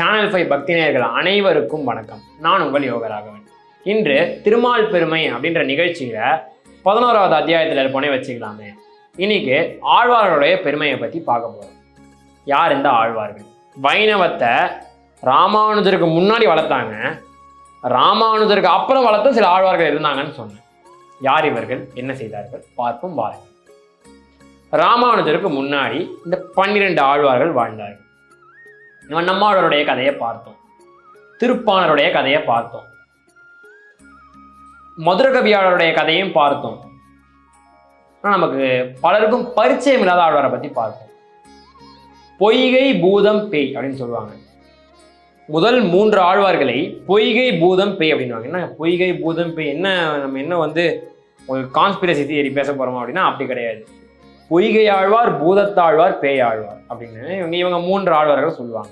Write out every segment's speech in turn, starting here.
Channel five பக்தி நேயர்கள் அனைவருக்கும் வணக்கம். நான் உங்கள் யோகராகவன். இன்று திருமால் பெருமை அப்படின்ற நிகழ்ச்சியில பதினோராவது அத்தியாயத்தில் இருப்போனே வச்சுக்கலாமே. இன்னைக்கு ஆழ்வார்களுடைய பெருமையை பற்றி பார்க்க போகிறோம் யார் இந்த ஆழ்வார்கள்? வைணவத்தை ராமானுஜருக்கு முன்னாடி வளர்த்தாங்க. ராமானுஜருக்கு அப்புறம் வளர்த்த சில ஆழ்வார்கள் இருந்தாங்கன்னு சொன்னேன். யார் இவர்கள்? என்ன செய்தார்கள்? பார்ப்போம் வாருங்கள். ராமானுஜருக்கு முன்னாடி இந்த பன்னிரெண்டு ஆழ்வார்கள் வாழ்ந்தார்கள். நம்ம நம்மாழ்வாருடைய கதையை பார்த்தோம். திருப்பாணருடைய கதையை பார்த்தோம். மதுரகவியாளருடைய கதையும் பார்த்தோம். ஆனால் நமக்கு பலருக்கும் பரிச்சயம் இல்லாத ஆழ்வாரை பத்தி பார்த்தோம். பொய்கை பூதம் பேய் அப்படின்னு சொல்லுவாங்க. முதல் மூன்று ஆழ்வார்களை பொய்கை பூதம் பேய் அப்படின்னுவாங்க. என்ன? பொய்கை பூதம் பேய். என்ன நம்ம என்ன வந்து ஒரு கான்ஸ்பிரசி தியரி பேச போறோமா அப்படின்னா அப்படி கிடையாது. பொய்கை ஆழ்வார் பூதத்தாழ்வார் பேயாழ்வார் அப்படின்னு இவங்க இவங்க மூன்று ஆழ்வார்கள் சொல்லுவாங்க.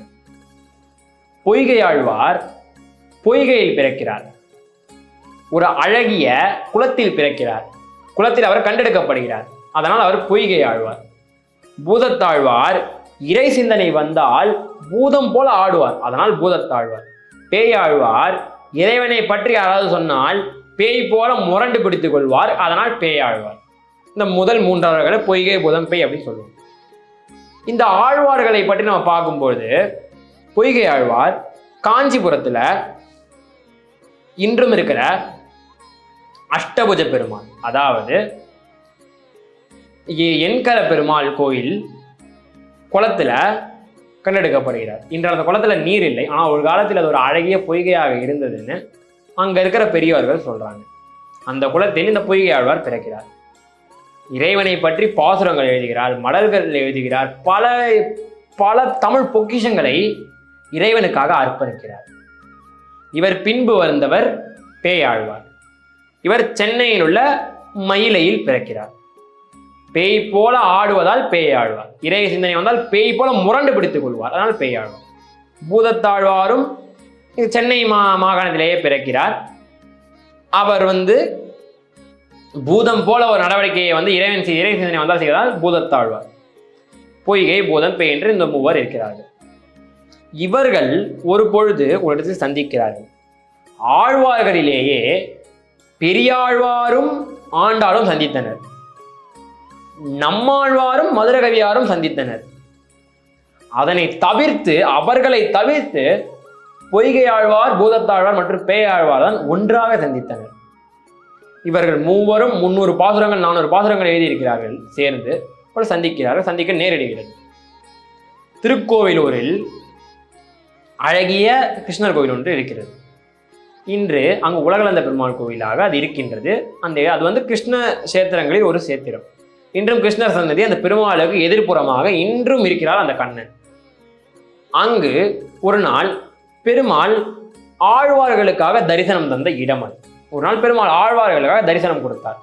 பொய்கை ஆழ்வார் பொய்கையில் பிறக்கிறார். ஒரு அழகிய குளத்தில் பிறக்கிறார். குளத்தில் அவர் கண்டெடுக்கப்படுகிறார். அதனால் அவர் பொய்கை ஆழ்வார் பூதத்தாழ்வார் இறை சிந்தனை வந்தால் பூதம் போல ஆடுவார். அதனால் பூதத்தாழ்வார். பேயாழ்வார் இறைவனை பற்றி யாராவது சொன்னால் பேய் போல முரண்டு பிடித்துக் கொள்வார். அதனால் பேயாழ்வார். இந்த முதல் மூன்றாவர்களை பொய்கை புதம்பை அப்படின்னு சொல்லுவோம். இந்த ஆழ்வார்களை பற்றி நம்ம பார்க்கும்போது பொய்கை ஆழ்வார் காஞ்சிபுரத்துல இன்றும் இருக்கிற அஷ்டபுஜ பெருமாள் அதாவது எ- எண்கர பெருமாள் கோயில் குளத்துல கண்டெடுக்கப்படுகிறார். இன்று அந்த குளத்துல நீர் இல்லை. ஆனால் ஒரு காலத்தில் அது ஒரு அழகிய பொய்கையாக இருந்ததுன்னு அங்க இருக்கிற பெரியவர்கள் சொல்றாங்க. அந்த குளத்தில் இந்த பொய்கை ஆழ்வார் பிறக்கிறார். இறைவனை பற்றி பாசுரங்கள் எழுதுகிறார் மடல்கள் எழுதுகிறார் பல பல தமிழ் பொக்கிஷங்களை இறைவனுக்காக அர்ப்பணிக்கிறார். இவர் பின்பு வந்தவர் பேயாழ்வார். இவர் சென்னையில் உள்ள மயிலையில் பிறக்கிறார். பேய் போல ஆடுவதால் பேயாழ்வார். இறை சிந்தனை வந்தால் பேய் போல முரண்டு பிடித்துக் கொள்வார். அதனால் பேயாழ்வார். பூதத்தாழ்வாரும் சென்னை மா மாகாணத்திலேயே பிறக்கிறார். அவர் வந்து பூதம் போல ஒரு நடவடிக்கையை வந்து இறைவன் செய்- இறை சிந்தனை வந்தால் செய்வதால் பூதத்தாழ்வார். பொய்கை பூதம் பேய் என்று இந்த மூவர் இருக்கிறார்கள். இவர்கள் ஒரு பொழுது ஒரு இடத்தில் சந்திக்கிறார்கள். ஆழ்வார்களிலேயே பெரியாழ்வாரும் ஆண்டாளும் சந்தித்தனர். நம்மாழ்வாரும் மதுரகவியாரும் சந்தித்தனர். அதனை தவிர்த்து அவர்களை தவிர்த்து பொய்கை ஆழ்வார் பூதத்தாழ்வார் மற்றும் பேயாழ்வார் தான் ஒன்றாக சந்தித்தனர். இவர்கள் மூவரும் முந்நூறு பாசுரங்கள் நானூறு பாசுரங்கள் எழுதியிருக்கிறார்கள். சேர்ந்து ஒரு சந்திக்கிறார்கள். சந்திக்க நேரிடுகிறது. திருக்கோவிலூரில் அழகிய கிருஷ்ணர் கோவில் ஒன்று இருக்கிறது. இன்று அங்கு உலகளந்த பெருமாள் கோவிலாக அது இருக்கின்றது. அந்த அது வந்து கிருஷ்ண சேத்திரங்களில் ஒரு சேத்திரம் இன்றும் கிருஷ்ணர் சந்ததி அந்த பெருமாளுக்கு எதிர்ப்புறமாக இன்றும் இருக்கிறார் அந்த கண்ணன். அங்கு ஒரு நாள் பெருமாள் ஆழ்வார்களுக்காக தரிசனம் தந்த இடம் அது. ஒரு நாள் பெருமாள் ஆழ்வார்களுக்காக தரிசனம் கொடுத்தார்.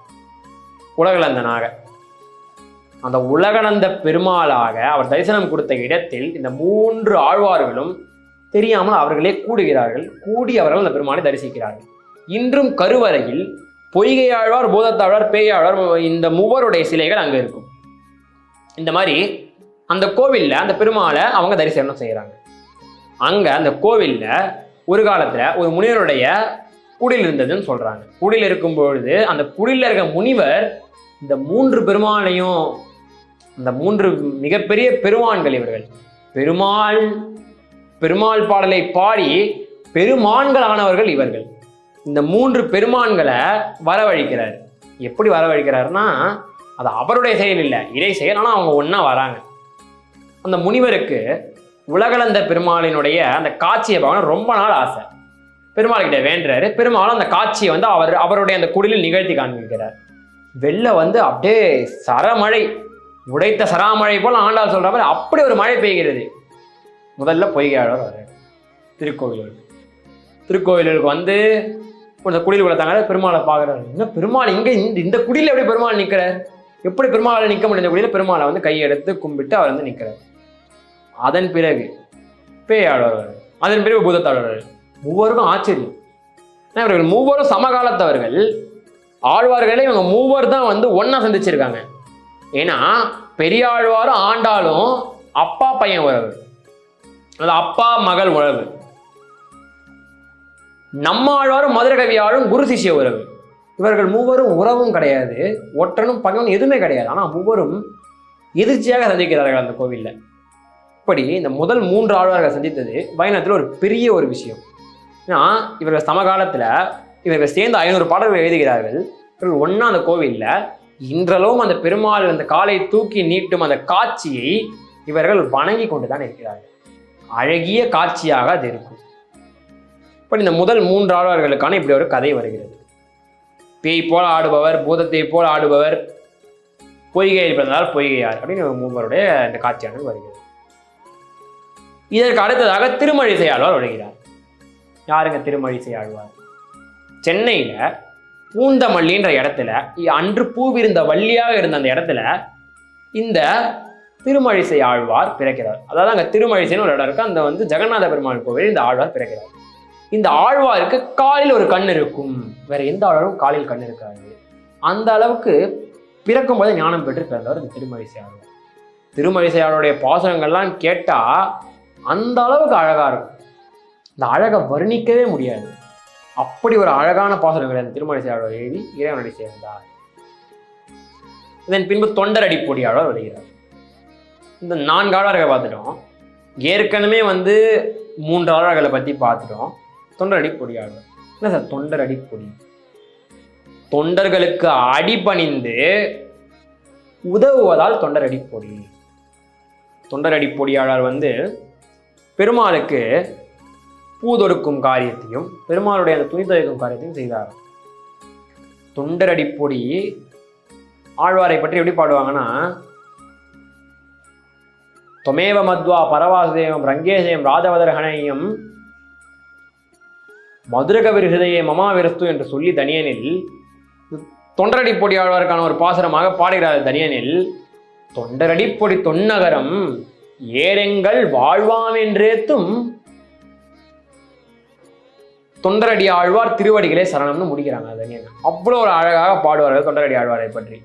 உலகளந்தனாக அந்த உலகநந்த பெருமாளாக அவர் தரிசனம் கொடுத்த இடத்தில் இந்த மூன்று ஆழ்வார்களும் தெரியாமல் அவர்களே கூடுகிறார்கள். கூடி அவர்கள் அந்த பெருமாளை தரிசிக்கிறார்கள். இன்றும் கருவறையில் பொய்கை ஆழ்வார் பூதத்தாழ்வார் பேயாழ்வார் இந்த மூவருடைய சிலைகள் அங்கே இருக்கும். இந்த மாதிரி அந்த கோவிலில் அந்த பெருமாளை அவங்க தரிசனம் செய்கிறாங்க. அங்கே அந்த கோவிலில் ஒரு காலத்தில் ஒரு முனிவருடைய குடில் இருந்ததுன்னு சொல்கிறாங்க குடில் இருக்கும் பொழுது அந்த குடியில் இருக்க முனிவர் இந்த மூன்று பெருமானையும் அந்த மூன்று மிகப்பெரிய பெருமான்கள் இவர்கள். பெருமாள் பெருமாள் பாடலை பாடி பெருமான்களானவர்கள் இவர்கள். இந்த மூன்று பெருமான்களை வரவழிக்கிறார். எப்படி வரவழிக்கிறாருன்னா அது அவருடைய செயல் இல்லை இறை செயல் ஆனால் அவங்க ஒன்றா வராங்க. அந்த முனிவருக்கு உலகளந்த பெருமாளினுடைய அந்த காட்சியை பார்க்கணும் ரொம்ப நாள் ஆசை. பெருமாள்கிட்ட வேண்டுறாரு. பெருமாளும் அந்த காட்சியை வந்து அவர் அவருடைய அந்த குடிலில் நிகழ்த்தி காண்பிக்கிறார். வெளில வந்து அப்படியே சரமழை உடைத்த சராமழை போல் ஆண்டாள் சொல்ற மாதிரி அப்படி ஒரு மழை பெய்கிறது. முதல்ல பொய்கையாளர் வர்றாரு. திருக்கோவிலூருக்கு. திருக்கோவிலூருக்கு வந்து இந்த குடியில் வளர்த்தாங்க பெருமாளை பார்க்குறாரு. இன்னும் பெருமாள் இங்கே இந்த இந்த குடியில் எப்படி பெருமாள் நிற்கிறார் எப்படி பெருமாளை நிற்க முடியும்? இந்த குடியில் பெருமாளை வந்து கையெடுத்து கும்பிட்டு அவர் வந்து நிற்கிறார் அதன் பிறகு பேயாளர் அதன் பிறகு பூதத்தாளர் மூவருக்கும் ஆச்சரியம். இவர்கள்? மூவரும் சமகாலத்தவர்கள். ஆழ்வார்களே இவங்க மூவர் தான் வந்து ஒண்ணா சந்திச்சிருக்காங்க. ஏன்னா பெரியாழ்வாரும் ஆண்டாலும் அப்பா பையன் உறவு. அது அப்பா மகள் உறவு. நம்ம நம்மாழ்வாரும் மதுரகவியாரும் குரு சிஷ்ய உறவு. இவர்கள் மூவரும் உறவும் கிடையாது. ஒற்றனும் பகவன் எதுவுமே கிடையாது. ஆனா மூவரும் எதிர்ச்சியாக சந்திக்கிறார்கள் அந்த கோவில்ல. இப்படி இந்த முதல் மூன்று ஆழ்வார்கள் சந்தித்தது வயநாட்டில் ஒரு பெரிய ஒரு விஷயம். ஏன்னா இவர்கள் சமகாலத்தில் இவர்கள் சேர்ந்து ஐநூறு பாடல்கள் எழுதுகிறார்கள். இவர்கள் ஒன்றா அந்த கோவில்ல. இன்றளவும் அந்த பெருமாள் அந்த காலை தூக்கி நீட்டும் அந்த காட்சியை இவர்கள் வணங்கி கொண்டுதான் இருக்கிறார்கள். அழகிய காட்சியாக அது இருக்கும். இப்போ இந்த முதல் மூன்று ஆழ்வார்களுக்கான இப்படி ஒரு கதை வருகிறது. பேய் போல் ஆடுபவர் பூதத்தை போல் ஆடுபவர் பொய்கை பிறந்தால் பொய்கையார் அப்படின்னு மூவருடைய இந்த காட்சியானது வருகிறது. இதற்கு அடுத்ததாக திருமழிசை ஆழ்வார் வருகிறார். யாருங்க திருமழிசை ஆழ்வார் சென்னையில பூந்தமல்லின்ற இடத்துல இ- அன்று பூவிருந்த வள்ளியாக இருந்த அந்த இடத்துல இந்த திருமழிசை ஆழ்வார் பிறக்கிறார். அதாவது அங்கே திருமழிசைன்னு ஒரு இடம் இருக்கு. அந்த வந்து ஜெகநாத பெருமாள் கோவில் இந்த ஆழ்வார் பிறக்கிறார். இந்த ஆழ்வாருக்கு காலில் ஒரு கண் இருக்கும். வேற எந்த ஆழ்வாரும் காலில் கண் இருக்காது. அந்த அளவுக்கு பிறக்கும் போது ஞானம் பெற்று பிறந்தவர் இந்த திருமழிசை ஆழ்வார் திருமழிசை ஆழ்வாருடைய பாசனங்கள்லாம் கேட்டா அந்த அளவுக்கு அழகா இருக்கும். இந்த அழகை வர்ணிக்கவே முடியாது. அப்படி ஒரு அழகான பாசனங்களை அந்த திருமழிசை செயலாளர் எழுதி இறைவனடி சேர்ந்தார். இதன் பின்பு தொண்டரடி பொடியாளர் வருகிறார். இந்த நான்கு ஆளர்களை பார்த்துட்டோம். ஏற்கனவே வந்து மூன்று ஆளர்களை பற்றி பார்த்துட்டோம். தொண்டரடி பொடியாளர் என்ன சார் தொண்டரடி பொடி தொண்டர்களுக்கு அடிபணிந்து உதவுவதால் தொண்டரடி பொடி தொண்டரடி பொடியாளர் வந்து பெருமாளுக்கு பூதொடுக்கும் காரியத்தையும் பெருமாளுடைய அந்த துணி துவைக்கும் காரியத்தையும் செய்தார். தொண்டரடிப்பொடி ஆழ்வாரை பற்றி எப்படி பாடுவாங்கன்னா தொமேவ மத்வா பரவாசுதேவம் ரங்கேசயம் ராஜவதர்ஹனையும் மதுரகவிர் ஹிருதயே மமாவிரஸ்து என்று சொல்லி தனியனில் தொண்டரடி பொடி ஆழ்வாருக்கான ஒரு பாசுரமாக பாடுகிறார் தனியனில் தொண்டரடி பொடி தொன்னகரம் ஏரெங்கள் வாழ்வாமென்றேத்தும் என்றேத்தும் தொண்டரடி ஆழ்வார் திருவடிகளே சரணம்னு முடிக்கிறாங்க அதை அவ்வளோ ஒரு அழகாக பாடுவார்கள் தொண்டரடி ஆழ்வாரை பற்றி.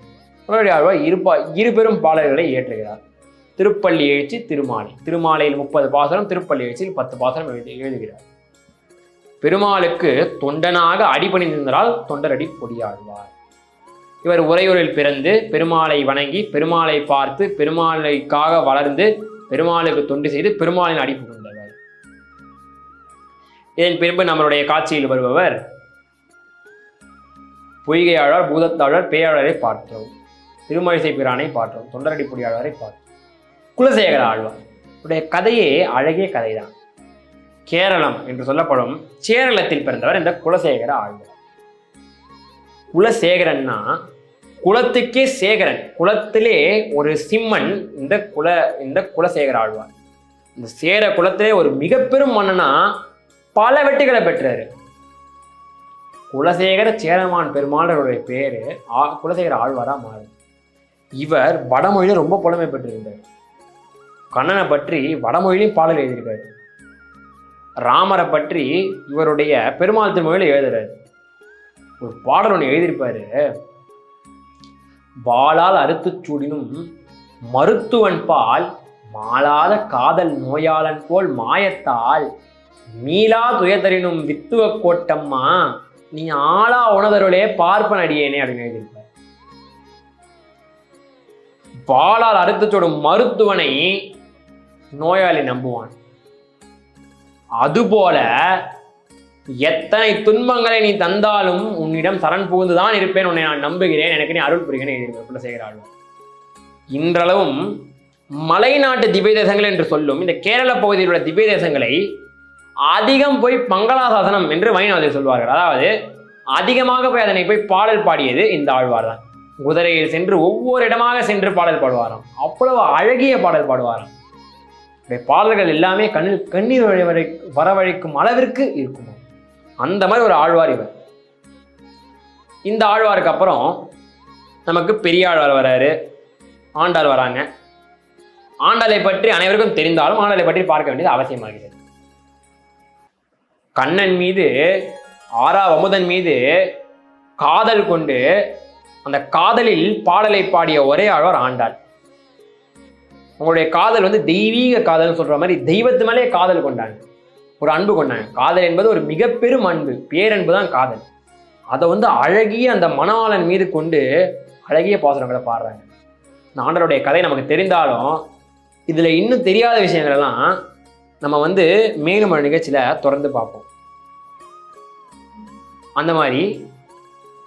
தொண்டரடி ஆழ்வார் இருப்பா இருபெரும் பாடல்களை இயற்றுகிறார். திருப்பள்ளி எழுச்சி திருமாலை. திருமாலையில் முப்பது பாசனம் திருப்பள்ளி எழுச்சியில் பத்து பாசனம் எழுதி எழுதுகிறார். பெருமாளுக்கு தொண்டனாக அடிபணிந்திருந்தால் தொண்டரடி பொடியாழ்வார். இவர் உறையூரில் பிறந்து பெருமாளை வணங்கி பெருமாளை பார்த்து பெருமாளைக்காக வளர்ந்து பெருமாளுக்கு தொண்டு செய்து பெருமாளின் அடி இதன் பின்பு நம்மளுடைய காட்சியில் வருபவர் பொய்கையாளர் பூதத்தாளர் பேயாளரை பார்த்தோம். திருமழிசை பிரானை பார்த்தோம். தொண்டரடி பொடியாளரை பார்த்தோம். குலசேகர ஆழ்வார். உடைய கதையே அழகிய கதைதான். கேரளம் என்று சொல்லப்படும் சேரளத்தில் பிறந்தவர் இந்த குலசேகர ஆழ்வார். குலசேகரன்னா குலத்துக்கே சேகரன். குலத்திலே ஒரு சிம்மன் இந்த குல இந்த குலசேகர ஆழ்வார். இந்த சேர குலத்திலே ஒரு மிக பெரும் மன்னனா பல வெற்றிகளை பெற்றாரு. குலசேகர சேரமான் பெருமாளருடைய பேரு ஆ குலசேகர ஆழ்வாரா மாறும். இவர் வடமொழியில ரொம்ப புலமை பெற்றிருந்தார். கண்ணனை பற்றி வடமொழியிலையும் பாடல் எழுதியிருக்காரு. ராமரை பற்றி இவருடைய பெருமாள் திருமொழியில் எழுதுறாரு. ஒரு பாடல் ஒன்று எழுதியிருப்பாரு. வாளால் அறுத்துச் சூடினும் மருத்துவன் பால் மாளாத காதல் நோயாளன் போல் மாயத்தால் மீளா துயதரினும் வித்துவ கோட்டம்மா நீ ஆளா உணதருளே பார்ப்பன் அடியேனே அப்படின்னு எழுதியிருப்பார். பாலால் அறுத்து சூடும் மருத்துவனை நோயாளி நம்புவான். அதுபோல எத்தனை துன்பங்களை நீ தந்தாலும் உன்னிடம் சரண் புகுந்துதான் இருப்பேன் உன்னை நான் நம்புகிறேன் எனக்கு நீ அருள் புரிகிறேன் எழுதியிருப்பார் செய்கிறாள் ஆழ்வார். இன்றளவும் மலைநாட்டு திவ்ய தேசங்கள் என்று சொல்லும் இந்த கேரள பகுதியில் உள்ள திவ்ய தேசங்களை அதிகம் போய் மங்களாசாசனம் என்று வைணவத்தில் சொல்வார்கள். அதாவது அதிகமாக போய் அதனை போய் பாடல் பாடியது இந்த ஆழ்வார் தான். குதிரையில் சென்று ஒவ்வொரு இடமாக சென்று பாடல் பாடுவாராம். அவ்வளவு அழகிய பாடல் பாடுவாராம். பாடல்கள் எல்லாமே கண்ணில் கண்ணீர் வழி வரை வரவழைக்கும் அளவிற்கு இருக்குமா. அந்த மாதிரி ஒரு ஆழ்வார் இவர். இந்த ஆழ்வாருக்கு அப்புறம் நமக்கு பெரிய ஆழ்வார் வராரு. ஆண்டாள் வராங்க. ஆண்டாளை பற்றி அனைவருக்கும் தெரிந்தாலும் ஆண்டாளை பற்றி பார்க்க வேண்டியது அவசியமாகிறது. கண்ணன் மீது ஆறா அமுதன் மீது காதல் கொண்டு அந்த காதலில் பாடலை பாடிய ஒரே ஆழ்வார் ஆண்டாள். உங்களுடைய காதல் வந்து தெய்வீக காதல்னு சொல்ற மாதிரி தெய்வத்து மேலே காதல் கொண்டாங்க ஒரு அன்பு கொண்டாங்க காதல் என்பது ஒரு மிக பெரும் அன்பு பேரன்பு தான் காதல். அதை வந்து அழகிய அந்த மணவாளன் மீது கொண்டு அழகிய பாசுரங்களை பாடுறாங்க. இந்த ஆண்டருடைய கதை நமக்கு தெரிந்தாலும் இதில் இன்னும் தெரியாத விஷயங்கள் எல்லாம் நம்ம வந்து மேலும் ஒரு நிகழ்ச்சியில் தொடர்ந்து பார்ப்போம். அந்த மாதிரி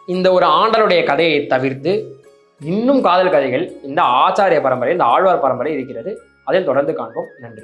இந்த ஒரு ஆண்டருடைய கதையை தவிர்த்து இன்னும் காதல் கதைகள் இந்த ஆச்சாரிய பரம்பரை இந்த ஆழ்வார் பரம்பரை இருக்கிறது. அதில் தொடர்ந்து காண்போம். நன்றி.